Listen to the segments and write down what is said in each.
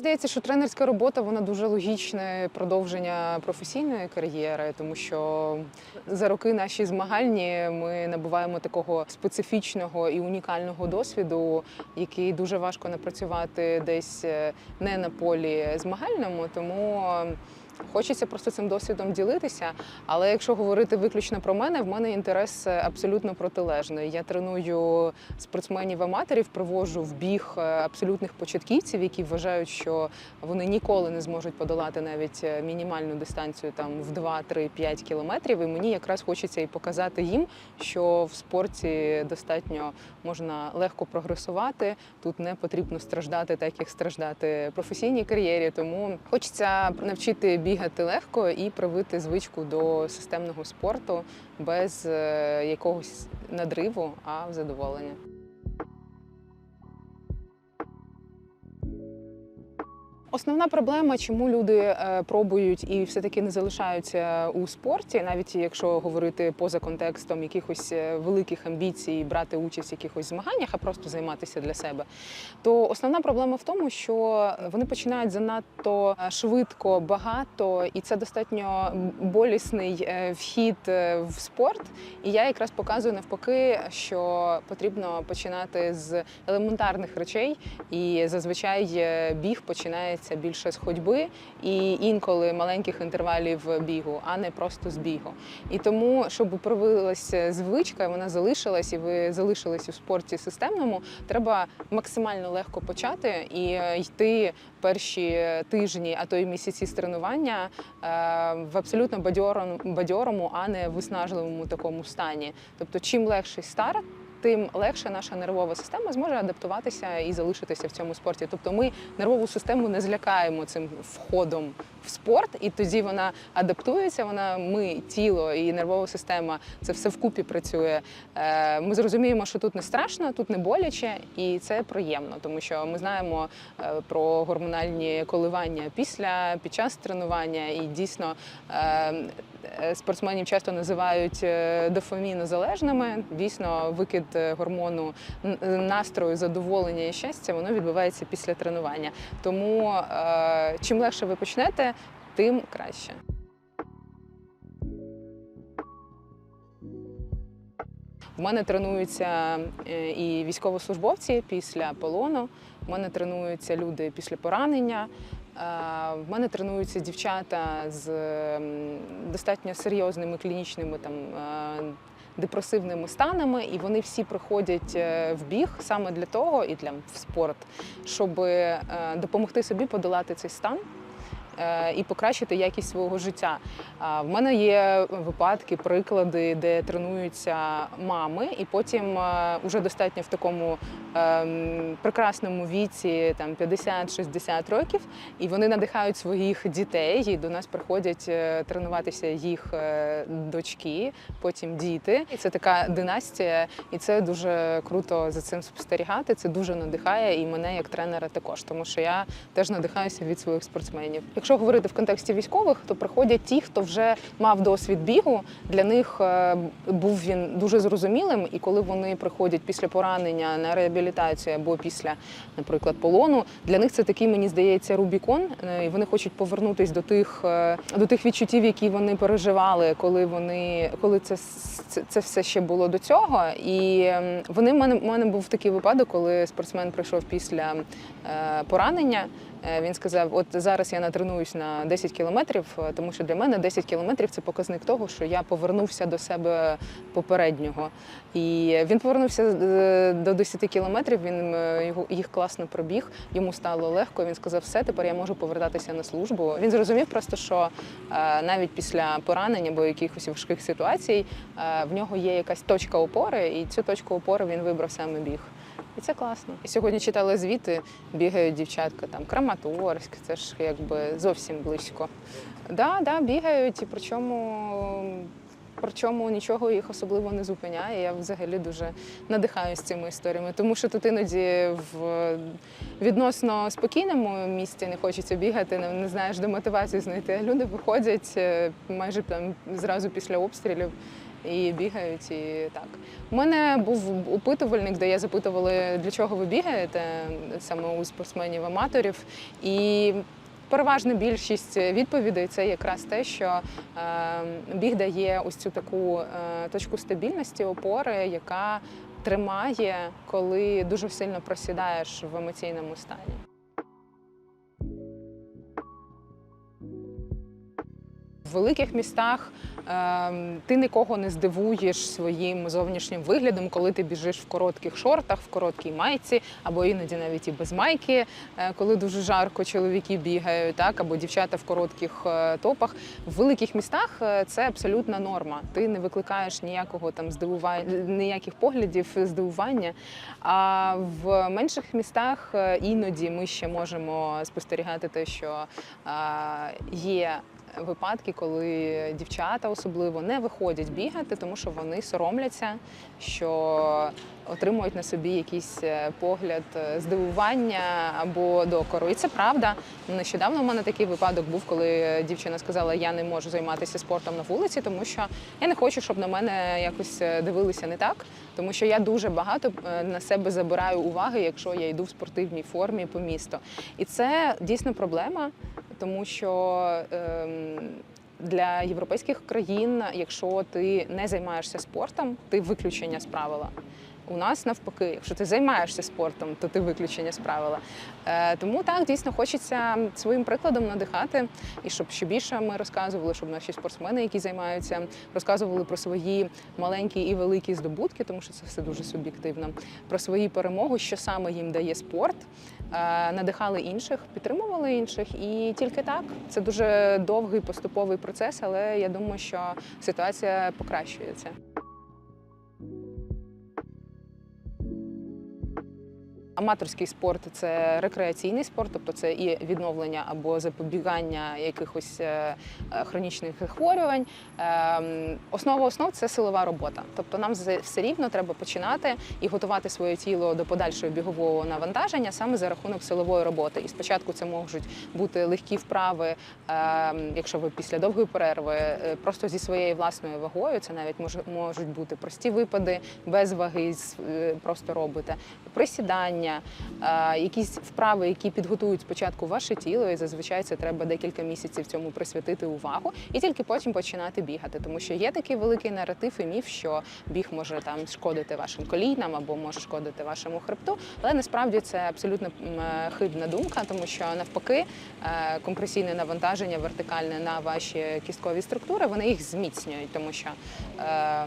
здається, що тренерська робота вона дуже логічне продовження професійної кар'єри, тому що за роки наші змагальні ми набуваємо такого специфічного і унікального досвіду, який дуже важко напрацювати десь е, не на полі змагальному. Тому Хочеться просто цим досвідом ділитися. Але якщо говорити виключно про мене, в мене інтерес е, абсолютно протилежний. Я треную спортсменів-аматорів, привожу в біг е, абсолютних початківців, які вважають, що вони ніколи не зможуть подолати навіть е, мінімальну дистанцію там в 2, 3, 5 кілометрів. І мені якраз хочеться і показати їм, що в спорті достатньо можна легко прогресувати. Тут не потрібно страждати, так як страждати професійній кар'єрі. Тому хочеться навчити бігати легко і привити звичку до системного спорту без е, якогось надриву, а задоволення. Основна проблема, чому люди е, пробують і все-таки не залишаються у спорті, навіть якщо говорити поза контекстом якихось е, великих амбіцій, брати участь в якихось змаганнях, а просто займатися для себе, то основна проблема в тому, що вони починають занадто е, швидко, багато, і це достатньо болісний вхід в спорт. І я якраз показую навпаки, що потрібно починати з елементарних речей, і зазвичай біг починається більше з ходьби і інколи маленьких інтервалів бігу, а не просто з бігу. І тому, щоб провилася звичка, вона залишилась, і ви залишились у спорті системному, треба максимально легко почати і е, йти перші тижні, а то й місяці з тренування е, в абсолютно бадьорому, а не виснажливому такому стані. Тобто, чим легший старт. Тим легше наша нервова система зможе адаптуватися і залишитися в цьому спорті. Тобто ми нервову систему не злякаємо цим входом в спорт, і тоді вона адаптується. Вона ми, тіло і нервова система це все вкупі працює. Е, Ми зрозуміємо, що тут не страшно, тут не боляче, і це приємно, тому що ми знаємо е, про гормональні коливання після під час тренування, і дійсно. Е, Спортсменів часто називають е, дофамінозалежними. Дійсно, викид е, гормону настрою, задоволення і щастя воно відбувається після тренування. Тому чим легше ви почнете, тим краще. У мене тренуються і військовослужбовці після полону. У мене тренуються люди після поранення. Е, В мене тренуються дівчата з достатньо серйозними клінічними там. е, Депресивними станами, і вони всі приходять е, в біг саме для того, і для в спорт, щоб допомогти собі подолати цей стан і покращити якість свого життя. В мене є випадки, приклади, де тренуються мами, і потім е, уже достатньо в такому ем, прекрасному віці, там 50-60 років, і вони надихають своїх дітей. І до нас приходять е, тренуватися їх е, дочки, потім діти. І це така династія, і це дуже круто за цим спостерігати. Це дуже надихає і мене як тренера також, тому що я теж надихаюся від своїх спортсменів. Говорити в контексті військових, то приходять ті, хто вже мав досвід бігу. Для них е, був він дуже зрозумілим, і коли вони приходять після поранення на реабілітацію або після, наприклад, полону, для них це такий, мені здається, Рубікон. е, І вони хочуть повернутись до тих е, до тих відчуттів, які вони переживали, коли вони коли це, це, це все ще було до цього. І ем, вони в мене в мене був такий випадок, коли спортсмен прийшов після поранення. Е, Він сказав: от зараз я натренуюсь на 10 кілометрів, е, тому що для мене 10 кілометрів це показник того, що я повернувся до себе попереднього. І він повернувся е, до 10 кілометрів. Він їх класно пробіг. Йому стало легко. Він сказав, все, тепер я можу повертатися на службу. Він зрозумів просто, що навіть після поранення або якихось важких ситуацій в нього є якась точка опори, і цю точку опори він вибрав саме біг. І це класно. І сьогодні читали звіти, бігають дівчатка там Краматорськ, це ж якби зовсім близько. Да, да, бігають, і причому, причому нічого їх особливо не зупиняє. Я взагалі дуже надихаюся цими історіями, тому що тут іноді в відносно спокійному місці не хочеться бігати, не, знаєш, де мотивацію знайти. Люди виходять е, майже там зразу після обстрілів і бігають. І так. У мене був опитувальник, де я запитувала, для чого ви бігаєте саме у спортсменів-аматорів. І переважна більшість відповідей це якраз те, що е, біг дає ось цю таку е, точку стабільності, опори, яка тримає, коли дуже сильно просідаєш в емоційному стані. В великих містах е, ти нікого не здивуєш своїм зовнішнім виглядом, коли ти біжиш в коротких шортах, в короткій майці, або іноді навіть і без майки, е, коли дуже жарко чоловіки бігають, так або дівчата в коротких е, топах. В великих містах е, це абсолютна норма. Ти не викликаєш ніякого там здивування, ніяких поглядів здивування. А в менших містах іноді ми ще можемо спостерігати те, що є випадки, коли дівчата особливо не виходять бігати, тому що вони соромляться, що отримують на собі якийсь е, погляд е, здивування або докору. І це правда. Нещодавно в мене такий випадок був, коли дівчина сказала, я не можу займатися спортом на вулиці, тому що я не хочу, щоб на мене якось е, дивилися не так, тому що я дуже багато на себе забираю уваги, якщо я йду в спортивній формі по місту. І це дійсно проблема, тому що. ем, для європейських країн, якщо ти не займаєшся спортом, ти виключення з правила. У нас навпаки, якщо ти займаєшся спортом, то ти виключення з правила. Е, тому так дійсно хочеться своїм прикладом надихати, і щоб ще більше ми розказували, щоб наші спортсмени, які займаються, розказували про свої маленькі і великі здобутки, тому що це все дуже суб'єктивно, про свої перемоги, що саме їм дає спорт, надихали інших, підтримували інших. І тільки так це дуже довгий поступовий процес, але я думаю, що ситуація покращується. Аматорський спорт це рекреаційний спорт, тобто це і відновлення або запобігання якихось е, е, хронічних захворювань. Ем, Основа основ це силова робота. Тобто нам все рівно треба починати і готувати своє тіло до подальшого бігового навантаження саме за рахунок силової роботи. І спочатку це можуть бути легкі вправи, ем, якщо ви після довгої перерви е, просто зі своєю власною вагою. Це навіть можуть бути прості випади без ваги, просто робите присідання, е, якісь вправи, які підготують спочатку ваше тіло, і зазвичай це треба декілька місяців цьому присвятити увагу, і тільки потім починати бігати. Тому що є такий великий наратив і міф, що біг може там шкодити вашим колінам або може шкодити вашому хребту. Але насправді це абсолютно е, хибна думка, тому що навпаки е, компресійне навантаження вертикальне на ваші кісткові структури, вони їх зміцнюють, тому що е,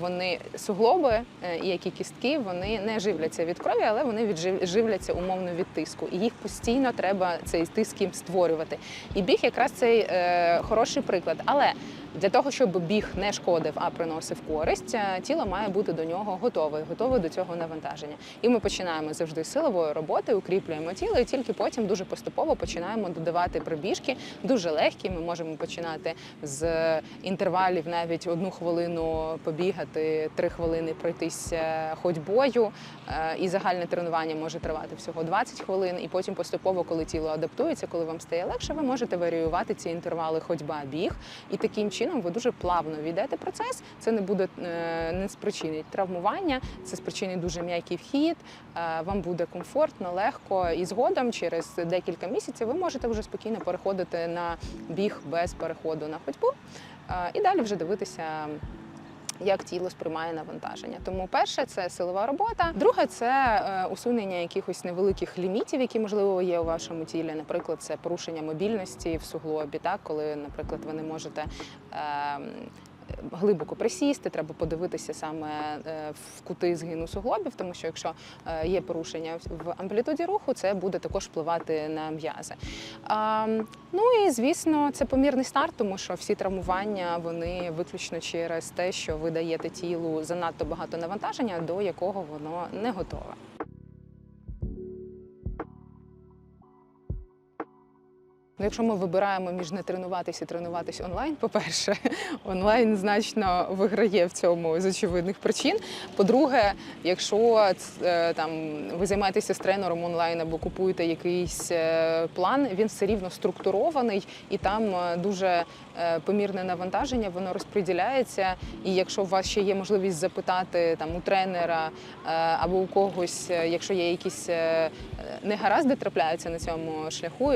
вони суглоби, як і кістки, вони не живляться від крові, але вони віджив- живляться умовно від тиску. І їх постійно треба цей тиск їм створювати. І біг якраз цей е, хороший приклад. Але для того, щоб біг не шкодив, а приносив користь, е, тіло має бути до нього готове, готове до цього навантаження. І ми починаємо завжди з силової роботи, укріплюємо тіло, і тільки потім дуже поступово починаємо додавати пробіжки. Дуже легкі. Ми можемо починати з інтервалів навіть одну хвилину побігати, три хвилини пройтись е, ходьбою. Е, І загальне тренування може тривати всього 20 хвилин. І потім поступово, коли тіло адаптується, коли вам стає легше, ви можете варіювати ці інтервали ходьба, біг. І таким чином ви дуже плавно війдете процес. Це не буде е, не спричинить травмування, це спричинить дуже м'який вхід. е, Вам буде комфортно, легко і згодом через декілька місяців ви можете вже спокійно переходити на біг без переходу на ходьбу. е, І далі вже дивитися. Як тіло сприймає навантаження. Тому перше це силова робота. Друге це е, усунення якихось невеликих лімітів, які можливо є у вашому тілі. Наприклад, це порушення мобільності в суглобі, так коли, наприклад, ви не можете. Е, Глибоко присісти, треба подивитися саме е, в кути згину суглобів, тому що якщо е, є порушення в амплітуді руху, це буде також впливати на м'язи. Ну і звісно, це помірний старт, тому що всі травмування вони виключно через те, що ви даєте тілу занадто багато навантаження, до якого воно не готове. Якщо ми вибираємо між не тренуватись і тренуватись онлайн, по-перше, онлайн значно виграє в цьому з очевидних причин. По-друге, якщо е, там ви займаєтеся з тренером онлайн або купуєте якийсь е, план, він все рівно структурований і там е, дуже помірне навантаження, воно розподіляється. І якщо у вас ще є можливість запитати там у тренера або у когось, якщо є якісь негаразди трапляються на цьому шляху,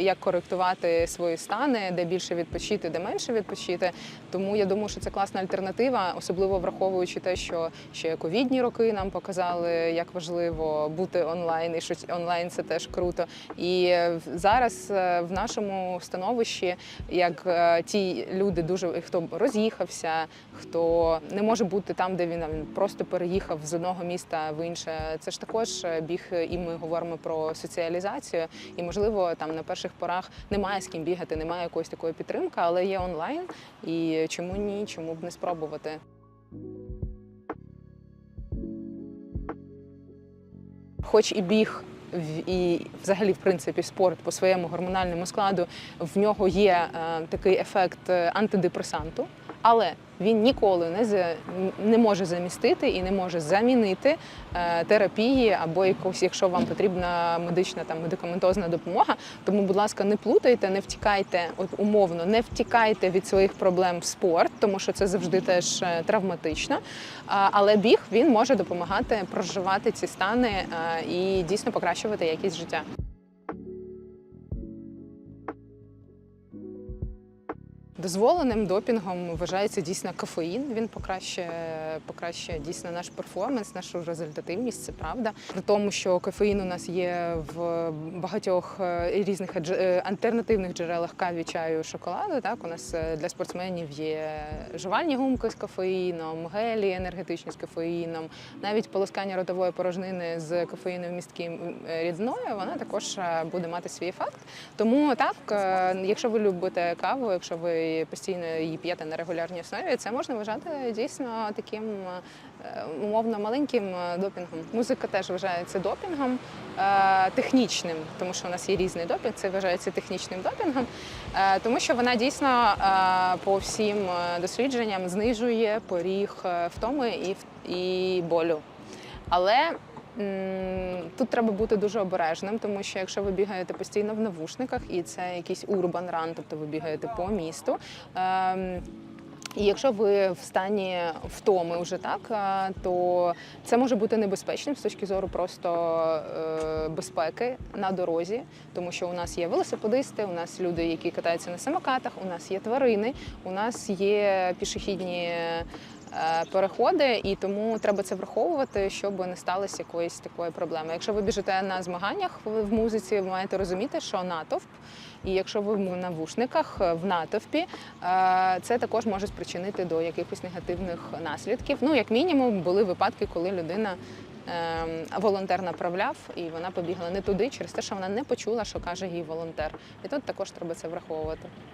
як коректувати свої стани, де більше відпочити, де менше відпочити. Тому я думаю, що це класна альтернатива, особливо враховуючи те, що ще ковідні роки нам показали, як важливо бути онлайн, і що онлайн це теж круто. І зараз е, в нашому становищі, як е, ті люди, дуже хто роз'їхався, хто не може бути там, де він, просто переїхав з одного міста в інше. Це ж також е, біг, і ми говоримо про соціалізацію. І можливо, там на перших порах немає з ким бігати, немає якоїсь такої підтримки, але є онлайн. І чому ні? Чому б не спробувати? Хоч і біг і взагалі, в принципі, спорт по своєму гормональному складу в нього є е, такий ефект е, антидепресанту, але він ніколи не, за, не може замістити і не може замінити е, терапії або якось, якщо вам потрібна медична там медикаментозна допомога. Тому, будь ласка, не плутайте, не втікайте, от умовно, не втікайте від своїх проблем в спорт, тому що це завжди теж е, травматично. Але біг він може допомагати проживати ці стани е, і дійсно покращувати якість життя. Дозволеним допінгом вважається дійсно кофеїн. Він покращує, покращує дійсно наш перформанс, нашу результативність. Це правда. При тому, що кофеїн у нас є в багатьох е, різних е, альтернативних джерелах каві, чаю, шоколаду. Так, у нас е, для спортсменів є жувальні гумки з кофеїном, гелі енергетичні з кофеїном, навіть полоскання ротової порожнини з кофеїном містким рідною, вона також буде мати свій ефект. Тому так, якщо ви любите каву, якщо ви постійно її п'єте на регулярній основі, це можна вважати дійсно таким е, умовно маленьким е, допінгом. Музика теж вважається допінгом е, технічним, тому що у нас є різний допінг, це вважається технічним допінгом, тому що вона дійсно по всім дослідженням знижує поріг втоми і, болю. Але тут треба бути дуже обережним, тому що якщо ви бігаєте постійно в навушниках, і це якийсь урбан ран, тобто ви бігаєте по місту. ем, і якщо ви в стані втоми вже так, то це може бути небезпечним з точки зору просто е, безпеки на дорозі, тому що у нас є велосипедисти, у нас люди, які катаються на самокатах, у нас є тварини, у нас є пішохідні е, переходи, і тому треба це враховувати, щоб не сталося якоїсь такої проблеми. Якщо ви біжите на змаганнях в в музиці, ви маєте розуміти, що натовп. І якщо ви в навушниках е, в натовпі, е, це також може спричинити до якихось негативних наслідків. Ну, як мінімум, були випадки, коли людина ем, волонтер направляв, і вона побігла не туди через те, що вона не почула, що каже їй волонтер. І тут також треба це враховувати.